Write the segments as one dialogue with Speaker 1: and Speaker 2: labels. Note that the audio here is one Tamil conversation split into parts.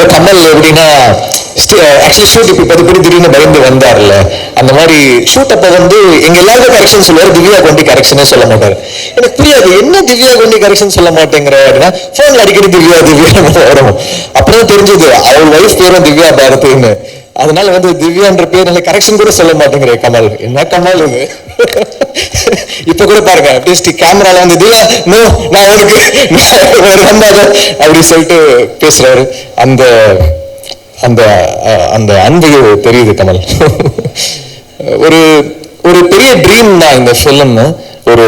Speaker 1: இப்போ கமல் எப்படின்னா ஆக்சுவலி ஷூட் இப்போ பத்து கூட திடீர்னு பயந்து வந்தார்ல அந்த மாதிரி ஷூட் அப்போ வந்து எங்க எல்லாருக்கும் கரெக்ஷன் சொல்லுவார் திவ்யா கொண்டி கரெக்ஷனே சொல்ல மாட்டார். எனக்கு புரியாது என்ன திவ்யா கொண்டி கரெக்ஷன் சொல்ல மாட்டேங்கிற அப்படின்னா ஃபோன்ல அடிக்கடி திவ்யா திவ்யா வரும். அப்பதான் தெரிஞ்சது அவள் ஒய்ஃப் பேரும் திவ்யா பாரதின்னு. அதனால வந்து திவ்யான்ற பேர் கரெக்ஷன் கூட சொல்ல மாட்டேங்கிற கமல். என்ன கமல் இது? இப்ப கூட பாருங்க அப்படியே கேமரால வந்து இதுல நோ நான் உனக்கு நான் நம்பாத அப்படி சொல்லிட்டு பேசுறாரு. அந்த அந்த அந்த அன்பு தெரியுது கமல். ஒரு ஒரு பெரிய ட்ரீம் தான் இந்த ஃபிலிம்னு ஒரு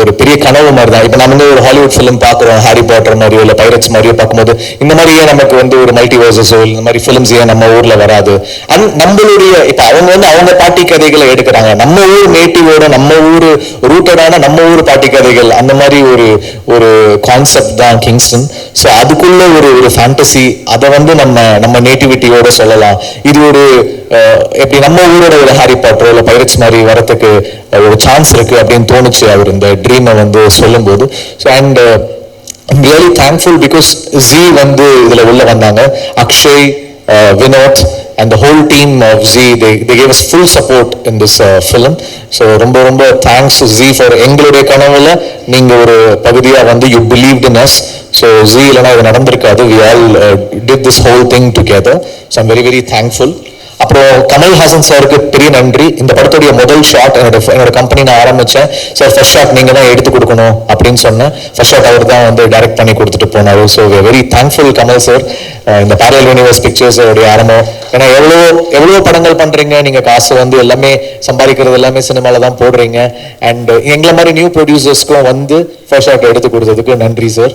Speaker 1: ஒரு பெரிய கனவு மாதிரி தான் இப்போ நம்ம வந்து ஒரு ஹாலிவுட் ஃபிலிம் பார்க்குறோம் ஹாரி பாட்டர் மாதிரியோ இல்லை பைரட்ஸ் மாதிரியோ பார்க்கும்போது இந்த மாதிரி ஏன் நமக்கு வந்து ஒரு மல்டிவர்சஸோ இந்த மாதிரி ஃபிலிம்ஸ் ஏன் நம்ம ஊரில் வராது? அண்ட் நம்மளுடைய இப்போ அவங்க வந்து அவங்க பாட்டி கதைகளை எடுக்கிறாங்க. நம்ம ஊர் நேட்டிவோட நம்ம ஊர் ரூட்டடான நம்ம ஊர் பாட்டி கதைகள் அந்த மாதிரி ஒரு ஒரு கான்செப்ட் தான் கிங்ஸ்டன் ஸோ அதுக்குள்ள ஒரு ஒரு ஃபேண்டசி அதை வந்து நம்ம நம்ம நேட்டிவிட்டியோட சொல்லலாம். இது ஒரு எப்படி நம்ம ஊரோட ஒரு ஹாரி பாட்டர் இல்லை பைரட்ஸ் மாதிரி வரத்துக்கு ஒரு சான்ஸ் இருக்குது அப்படின்னு தோணுச்சு அவர் இந்த ட்ரீமை வந்து சொல்லும்போது so and really thankful because Zee வந்து இதில் உள்ளே வந்தாங்க Akshay Vinod and whole team of Zee they they gave us full support in this film so ரொம்ப ரொம்ப தேங்க்ஸ் ஜி ஃபார் எங்களுடைய கனவுல நீங்கள் ஒரு பகுதியாக வந்து you believe in us so Zee இல்லைனா இது நடந்திருக்காது we all did this whole thing together so I'm very very thankful அப்புறம் கமல்ஹாசன் சாருக்கு பெரிய நன்றி. இந்த படத்துடைய முதல் ஷாட் என்னோட என்னோட கம்பெனி நான் ஆரம்பித்தேன் சார் ஃபர்ஸ்ட் ஷாட் நீங்கள் தான் எடுத்து கொடுக்கணும் அப்படின்னு சொன்னேன். ஃபர்ஸ்ட் ஷாட் அவர் தான் வந்து டைரக்ட் பண்ணி கொடுத்துட்டு போனார். So very thankful Kamal sir இந்த பேரல் யூனிவர்ஸ் பிக்சர்ஸ் உடைய ஆரம்பம். ஏன்னா எவ்வளோ எவ்வளோ படங்கள் பண்ணுறீங்க நீங்கள் காசு வந்து எல்லாமே சம்பாதிக்கிறது எல்லாமே சினிமாவில் தான் போடுறீங்க. அண்ட் எங்களை மாதிரி நியூ ப்ரொடியூசர்ஸ்க்கும் வந்து ஃபர்ஸ்ட் ஷாட் எடுத்து கொடுத்ததுக்கு நன்றி சார்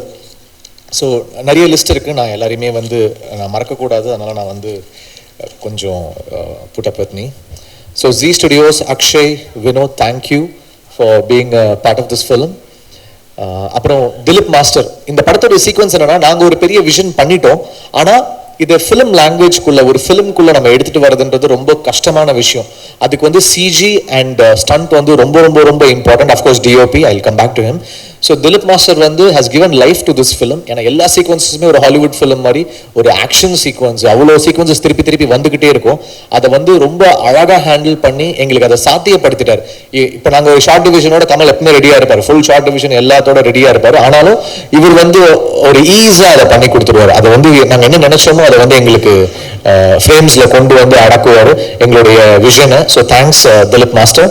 Speaker 1: ஸோ நிறைய லிஸ்ட் இருக்குது நான் எல்லாரையுமே வந்து நான் மறக்கக்கூடாது. அதனால் நான் வந்து கொஞ்சம் put so Zee studios Akshay Vinod thank you for being part of this film அப்புறம் திலீப் மாஸ்டர் இந்த படத்தோட சீக்வன்ஸ் என்னன்னா நாங்கள் ஒரு பெரிய விஷன் பண்ணிட்டோம். ஆனா இதை ஃபிலிம் லாங்குவேஜ்குள்ள ஒரு ஃபிலிம்குள்ள நம்ம எடுத்துட்டு வரதுன்றது ரொம்ப கஷ்டமான விஷயம். அதுக்கு வந்து சிஜி அண்ட் ஸ்டண்ட் வந்து ரொம்ப ரொம்ப ரொம்ப important of course DOP I come back to him so Dilip master வந்து has given life to this film ஏன்னா எல்லா சீக்வன்ஸஸுமே ஒரு ஹாலிவுட் ஃபிலிம் மாதிரி ஒரு ஆக்ஷன் சீக்வன்ஸ் அவ்வளோ சீக்வன்சஸ் திருப்பி திருப்பி வந்துகிட்டே இருக்கும். அதை வந்து ரொம்ப அழகாக ஹேண்டில் பண்ணி எங்களுக்கு அதை சாத்தியப்படுத்திட்டார். இப்போ நாங்கள் ஒரு ஷார்ட் டிவிஷனோட கமல் எப்பவுமே ரெடியாக இருப்பார். ஃபுல் ஷார்ட் டிவிஷன் எல்லாத்தோட ரெடியாக இருப்பார். ஆனாலும் இவர் வந்து ஒரு ஈஸியாக அதை பண்ணி கொடுத்துருவார். அதை வந்து நாங்கள் என்ன நினைச்சோமோ அதை வந்து எங்களுக்கு ஃப்ரேம்ஸில் கொண்டு வந்து அடக்குவார் எங்களுடைய விஷனை so thanks Dilip master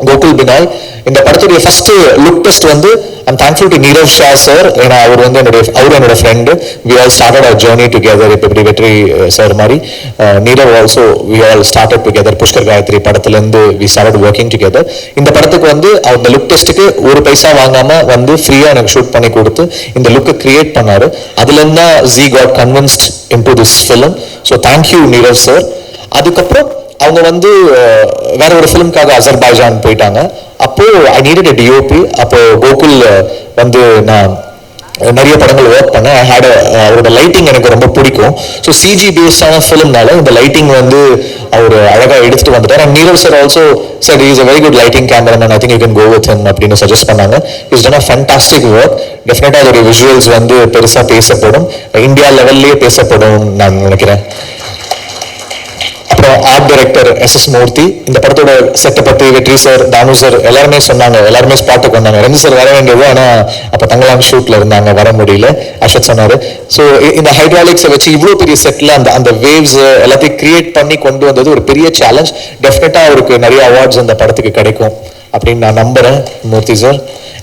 Speaker 1: Gokul Benoy இந்த படத்துடைய ஃபர்ஸ்ட் லுக் டெஸ்ட் வந்து I'm thankful to Nirav Shah sir ஏன்னா அவர் வந்து என்னுடைய அவர் என்னோட friend we all started our journey together இப்போ இப்படி வெற்றி சார் மாதிரி. Nirav also we all started together Pushkar Gayathri படத்துலேருந்து வி ஸ்டார்டட் ஒர்க்கிங் டுகெதர் இந்த படத்துக்கு வந்து அந்த லுக் டெஸ்ட்டுக்கு ஒரு பைசா வாங்காமல் வந்து ஃப்ரீயாக எனக்கு ஷூட் பண்ணி கொடுத்து இந்த லுக்கை கிரியேட் பண்ணார். அதுலேருந்து தான் Zee got convinced into this film so thank you Nirav sir அதுக்கப்புறம் அவங்க வந்து வேற ஒரு ஃபிலிம்காக அசர்பாய்ஜான் போயிட்டாங்க. அப்போ ஐ நீடட் டிஓபி அப்போ கோகுல் வந்து நான் நிறைய படங்கள் ஒர்க் பண்ணேன். ஐ ஹேட் அவரோட லைட்டிங் எனக்கு ரொம்ப பிடிக்கும். ஸோ சிஜி பேஸ்டான ஃபிலிம்னால இந்த லைட்டிங் வந்து அவர் அழகாக எடுத்துட்டு வந்துட்டார். And Nirav sir also sir is a very good lighting cameraman I think you can go with him அப்படின்னு சஜஸ்ட் பண்ணாங்க. Is done a fantastic work டெஃபினட்டாக அதோடைய விஷுவல்ஸ் வந்து பெருசாக பேசப்படும். இந்தியா லெவல்லையே பேசப்படும் நான் நினைக்கிறேன். Art director S S Moorthy இந்த படத்தோட செட்டை பத்தி வெற்றி சார் தானு சார் எல்லாருமே சொன்னாங்க. எல்லாருமே ஸ்பாட்டுக்கு வந்தாங்க. ரெண்டு சார் வர வேண்டியது ஆனா அப்ப தங்கலாம் ஷூட்ல இருந்தாங்க. வர முடியல. அஷத் சொன்னாரு. ஸோ இந்த ஹைட்ராலிக்ஸை வச்சு இவ்வளோ பெரிய செட்ல அந்த அந்த வேவ்ஸ் எல்லாத்தையும் கிரியேட் பண்ணி கொண்டு வந்தது ஒரு பெரிய சேலஞ்ச் டெஃபினட்டா அவருக்கு நிறைய அவார்ட்ஸ் அந்த படத்துக்கு கிடைக்கும் அப்படின்னு நான் நம்புறேன் மூர்த்தி சார்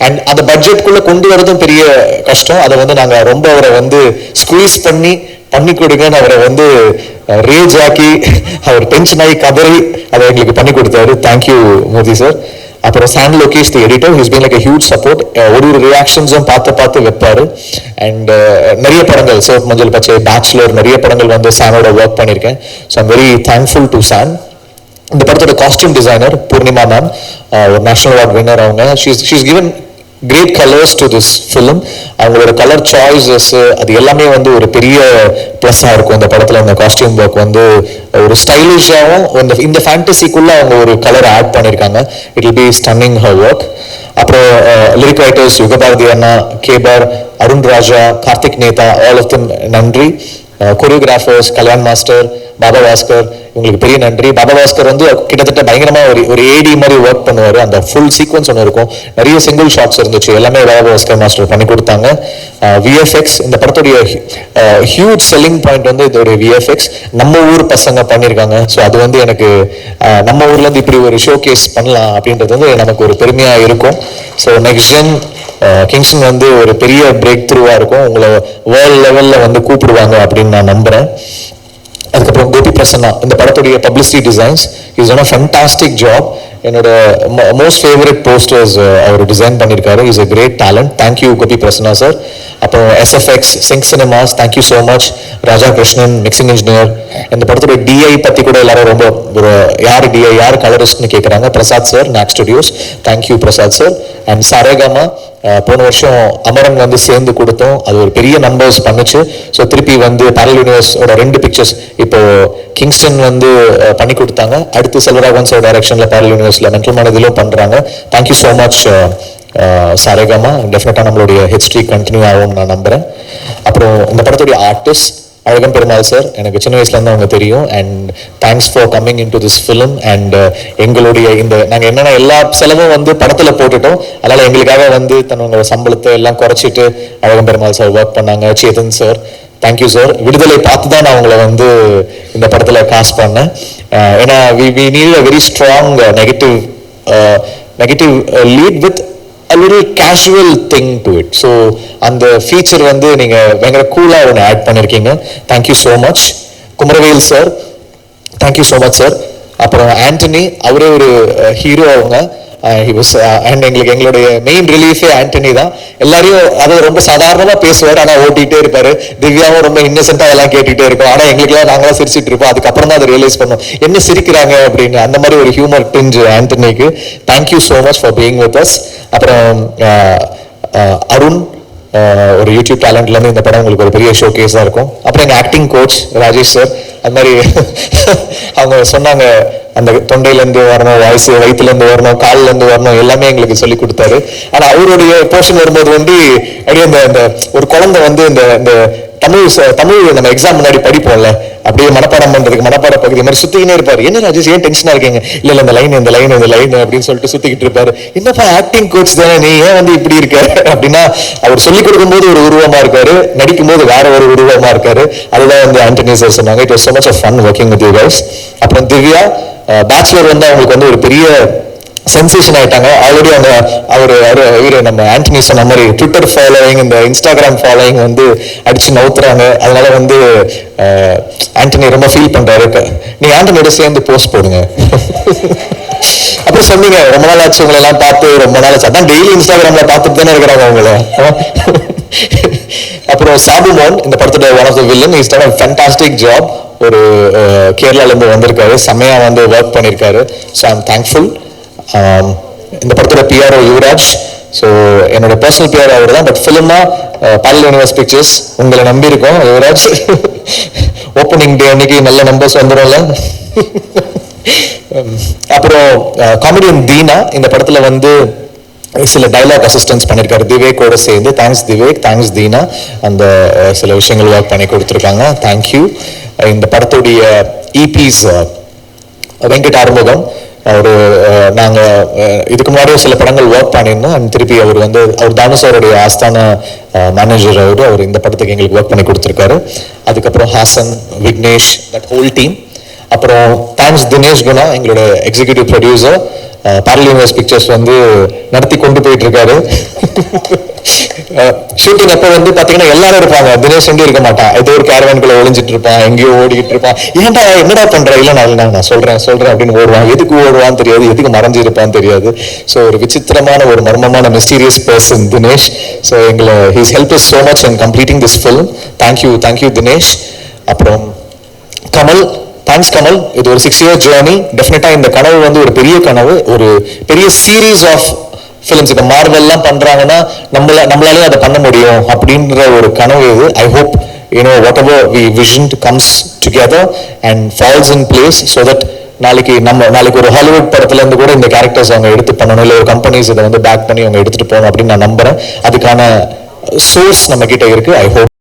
Speaker 1: அண்ட் அந்த பட்ஜெட்குள்ளே கொண்டு வரதும் பெரிய கஷ்டம். அதை வந்து நாங்க ரொம்ப அவரை வந்து ஸ்குவீஸ் பண்ணி பண்ணி கொடுங்கன்னு அவரை வந்து ரேஜ் ஆக்கி அவர் டென்ஷன் ஆகி கதறி அதை எங்களுக்கு பண்ணி கொடுத்தாரு. தேங்க்யூ மோதி சார் அப்புறம் San Lokesh the editor his been like huge support ஒரு ஒரு ரியாக்ஷன்ஸும் பார்த்து பார்த்து வைப்பாரு. அண்ட் நிறைய படங்கள் சோப் மஞ்சள் பச்சை பேச்சுலர் நிறைய படங்கள் வந்து சானோட ஒர்க் பண்ணியிருக்கேன். So I'm very thankful to San இந்த படத்தோட காஸ்டியூம் டிசைனர் பூர்ணிமா மேம் ஒரு நேஷனல் அவார்ட் வின்னர் அவங்க. She's she's given great colours to this film அவங்களோட கலர் சாய்ஸஸ் அது எல்லாமே வந்து ஒரு பெரிய ப்ளஸ்ஸாக இருக்கும். இந்த படத்தில் அந்த காஸ்டியூம் ஒர்க் வந்து ஒரு ஸ்டைலிஷாகவும் இந்த இந்த ஃபேண்டசிக்குள்ளே அவங்க ஒரு கலர் ஆட் பண்ணியிருக்காங்க it'll be stunning her work அப்புறம் uh, லிரிக் ரைட்டர்ஸ் யுகபாரதி அண்ணா கேபர் Arun Raja Karthik Netha all of them நன்றி. Uh, choreographers Kalyan master Baba Bhaskar உங்களுக்கு பெரிய நன்றி. பாபா பாஸ்கர் வந்து கிட்டத்தட்ட பயங்கரமாக ஒரு ஒரு ஏடி மாதிரி ஒர்க் பண்ணுவார். அந்த ஃபுல் சீக்வன்ஸ் ஒன்று இருக்கும். நிறைய சிங்கிள் ஷாட்ஸ் இருந்துச்சு. எல்லாமே பாபா பாஸ்கர் மாஸ்டர் பண்ணி கொடுத்தாங்க. விஎஃப்எக்ஸ் இந்த படத்துடைய ஹியூஜ் செல்லிங் பாயிண்ட் வந்து இதோடைய விஎஃப்எக்ஸ் நம்ம ஊர் பசங்க பண்ணியிருக்காங்க ஸோ அது வந்து எனக்கு நம்ம ஊர்லேருந்து இப்படி ஒரு ஷோ கேஸ் பண்ணலாம் அப்படின்றது வந்து நமக்கு ஒரு பெருமையாக இருக்கும். ஸோ நெக்ஸ்ட் ஜென் கிங்ஸ்டன் வந்து ஒரு பெரிய பிரேக் த்ரூவாக இருக்கும். உங்களை வேர்ல்ட் லெவலில் வந்து கூப்பிடுவாங்க அப்படின்னு நான் நம்புகிறேன் அதுக்கப்புறம் கோபி பிரசன்னா இந்த படத்துடைய publicity designs is one fantastic job என்னோட மோஸ்ட் ஃபேவரட் போஸ்டர்ஸ் அவர் டிசைன் பண்ணியிருக்காரு is a great talent thank you Gopi Prasanna sir அப்புறம் SFX sync cinemas thank you so much Raja Krishnan mixing engineer இந்த படத்துடைய டிஐ பற்றி கூட எல்லாரும் ரொம்ப ஒரு யார் டிஐ யார் கலரிஸ்ட்னு கேட்குறாங்க Prasad sir knack studios thank you Prasad sir and Saregama போன வருஷம் அமரன் வந்து சேர்ந்து கொடுத்தோம். அது ஒரு பெரிய நம்பர்ஸ் பண்ணுச்சு. ஸோ திருப்பி வந்து பேரல் யூனிவர்ஸோட ரெண்டு பிக்சர்ஸ் இப்போ கிங்ஸ்டன் வந்து பண்ணி கொடுத்தாங்க. அடுத்து செல்வராகவன்ஸோட சார் டைரக்ஷனில் பேரல் யூனிவர்ஸில் மென்டல் மனதிலும் பண்ணுறாங்க தேங்க்யூ ஸோ மச் சாரேகமா டெஃபினட்டாக நம்மளுடைய ஹிஸ்ட்ரி கண்டினியூ ஆகும்னு நான் நம்புகிறேன் அப்புறம் இந்த படத்துடைய ஆர்டிஸ்ட் அழகம் பெருமாள் சார் எனக்கு சின்ன வயசுலேருந்து அவங்க தெரியும். And thanks for coming into this film and எங்களுடைய இந்த நாங்கள் என்னென்ன எல்லா செலவும் வந்து படத்தில் போட்டுட்டோம். அதனால் எங்களுக்காக வந்து தன்னோட சம்பளத்தை எல்லாம் குறைச்சிட்டு அழகம் பெருமாள் சார் ஒர்க் பண்ணாங்க. சேதன் சார் தேங்க்யூ சார் விடுதலை பார்த்து தான் நான் உங்களை வந்து இந்த படத்தில் காஸ்ட் பண்ணேன். Uh, ஏன்னா we we need a very strong negative negative lead with a little casual thing to it so அந்த ஃபீச்சர் வந்து நீங்கள் பயங்கர கூலாக ஒன்று ஆட் பண்ணியிருக்கீங்க thank you so much Kumaravel sir thank you so much sir அப்புறம் ஆண்டனி அவரே ஒரு ஹீரோ அவங்க. Uh, அண்ட் uh, எங்களுக்கு எங்களுடைய மெயின் ரிலீஃபே ஆண்டனி தான். எல்லாரையும் அதை ரொம்ப சாதாரணமா பேசுவார் ஆனா ஓட்டிகிட்டே இருப்பாரு. திவ்யாவும் ரொம்ப இன்னசென்ட்டா எல்லாம் கேட்டுட்டே இருக்கும். ஆனா எங்களுக்குலாம் நாங்களாம் சிரிச்சிட்டு இருப்போம். அதுக்கப்புறம் தான் அதை ரியலைஸ் பண்ணோம். என்ன சிரிக்கிறாங்க அப்படின்னு அந்த மாதிரி ஒரு humour tinge ஆண்டனிக்கு thank you so much for being with us அப்புறம் uh, அருண் ஒரு யூடியூப் டேலண்ட்ல இருந்து இந்த படம் உங்களுக்கு ஒரு பெரிய ஷோ கேஸா இருக்கும். அப்புறம் எங்க ஆக்டிங் கோச் ராஜேஷ் சார் அது மாதிரி அவங்க சொன்னாங்க அந்த தொண்டையிலேருந்து வரணும் வாய்ஸ் வயிற்றுலேருந்து வரணும் கால்ல இருந்து வரணும் எல்லாமே எங்களுக்கு சொல்லி கொடுத்தாரு. ஆனால் அவருடைய போர்ஷன் வரும்போது வந்து அப்படியே இந்த அந்த ஒரு குழந்தை வந்து இந்த இந்த தமிழ் ச- தமிழ் நம்ம எக்ஸாம் முன்னாடி படிப்போம்ல அப்படியே மனப்பாடம் பண்றதுக்கு மனப்பாட பகுதி மாதிரி சுத்திக்கினே இருப்பாரு. என்ன ராஜேஷ் ஏன் டென்ஷனா இருக்கீங்க? இல்ல இல்ல இந்த லைன் இந்த லைன் இந்த லைன் அப்படின்னு சொல்லிட்டு சுத்திக்கிட்டு இருப்பாரு. என்னப்பா ஆக்டிங் கோச் தானே நீ ஏன் வந்து இப்படி இருக்க? அப்படின்னா அவர் சொல்லிக் கொடுக்கும்போது ஒரு உருவமா இருக்காரு. நடிக்கும் போது வேற ஒரு உருவமா இருக்காரு. அதுதான் வந்து ஆண்டனி சார் சொன்னாங்க. It was so much of fun working with you அப்புறம் திவ்யா பேச்சுலர் வந்து அவங்களுக்கு வந்து ஒரு பெரிய சென்சேஷன் ஆயிட்டாங்க. ஆல்ரெடி அவங்க அவர் இவர் நம்ம ஆண்டனி சொன்ன மாதிரி ட்விட்டர் ஃபாலோயிங் இந்த இன்ஸ்டாகிராம் ஃபாலோயிங் வந்து அடிச்சு நவுத்துறாங்க. அதனால வந்து ஆண்டனி ரொம்ப ஃபீல் பண்ணுறாரு இப்போ. நீ ஆண்டனியோட சேர்ந்து போஸ்ட் போடுங்க. அப்புறம் சொன்னீங்க ரொம்ப நாள் ஆச்சு உங்களை எல்லாம் பார்த்து ரொம்ப நாள் ஆச்சு. அதான் டெய்லி இன்ஸ்டாகிராமில் பார்த்துட்டு தானே இருக்கிறாங்க அவங்கள அப்புறம் சாபுமோன் இந்த படத்தோட one of the villain is done fantastic job ஒரு கேரளாலேருந்து வந்திருக்காரு. செம்மையா வந்து ஒர்க் பண்ணியிருக்காரு ஸோ ஐம் தேங்க்ஃபுல் um, இந்த படத்தோட பிஆர்ஓ யுவராஜ். ஸோ என்னோட பர்சனல் பிஆர் அவர் தான் பட் ஃபிலிமா பல் யூனிவர்ஸ் பிக்சர்ஸ் உங்களை நம்பி இருக்கோம். யுவராஜ் ஓப்பனிங் டே அன்னைக்கு நல்ல நம்பர்ஸ் வந்துடும்ல um, அப்புறம் காமெடியன் தீனா இந்த படத்தில் வந்து சில டைலாக் அசிஸ்டன்ஸ் பண்ணியிருக்காரு திவேக் கூட சேர்ந்து தேங்க்ஸ் திவேக் தேங்க்ஸ் தீனா. அந்த சில விஷயங்கள் ஒர்க் பண்ணி கொடுத்துருக்காங்க. தேங்க்யூ இந்த படத்துடைய e இபிஸ் வெங்கட் ஆறுமுகம் அவர் நாங்கள் இதுக்கு முன்னாடியே சில படங்கள் ஒர்க் பண்ணியிருந்தோம். அண்ட் திருப்பி அவர் வந்து அவர் தானுசாருடைய ஆஸ்தான மேனேஜர் அவர் அவர் இந்த படத்துக்கு எங்களுக்கு ஒர்க் பண்ணி கொடுத்துருக்காரு. அதுக்கப்புறம் Haasan Vignesh that whole team அப்புறம் தேங்க்ஸ் தினேஷ் குணா எங்களோட executive producer parallel universe pictures வந்து நடத்தி கொண்டு போயிட்டு இருக்காரு ஷூட்டிங் அப்போ வந்து பாத்தீங்கன்னா எல்லாரும் இருப்பாங்க. தினேஷ் வந்து இருக்க மாட்டான். ஏதோ ஒரு கேரவான்குள்ள ஒளிஞ்சிட்டு இருப்பான். எங்கேயோ ஓடிக்கிட்டு இருப்பான். ஏன்டா என்னடா பண்ற? இல்ல நான் நான் நான் சொல்றேன் சொல்றேன் அப்படின்னு ஓடுவான். எதுக்கு ஓடுவான்னு தெரியாது. எதுக்கு மறைஞ்சு இருப்பான்னு தெரியாது. ஸோ ஒரு விசித்திரமான ஒரு மர்மமான மிஸ்டீரியஸ் பர்சன் தினேஷ். ஸோ எங்களை he's help is so much in completing this film. Thank you thank you Dinesh. அப்புறம் கமல் தேங்க்ஸ் கமல் இது ஒரு சிக்ஸ் இயர் ஜேர்னி டெஃபினட்டாக இந்த கனவு வந்து ஒரு பெரிய கனவு. ஒரு பெரிய சீரீஸ் ஆஃப் ஃபிலிம்ஸ் இப்போ மார்வெல்லாம் பண்ணுறாங்கன்னா நம்மள நம்மளாலே அதை பண்ண முடியும் அப்படின்ற ஒரு கனவு இது. I hope you know whatever we vision comes together and falls in place so that நாளைக்கு நம்ம நாளைக்கு ஒரு ஹாலிவுட் படத்துல இருந்து கூட இந்த கேரக்டர்ஸ் அவங்க எடுத்து பண்ணணும். இல்லை ஒரு கம்பெனிஸ் இதை வந்து பேக் பண்ணி அவங்க எடுத்துட்டு போகணும் அப்படின்னு நான் நம்புறேன். அதுக்கான சோர்ஸ் நம்ம கிட்ட இருக்கு. I hope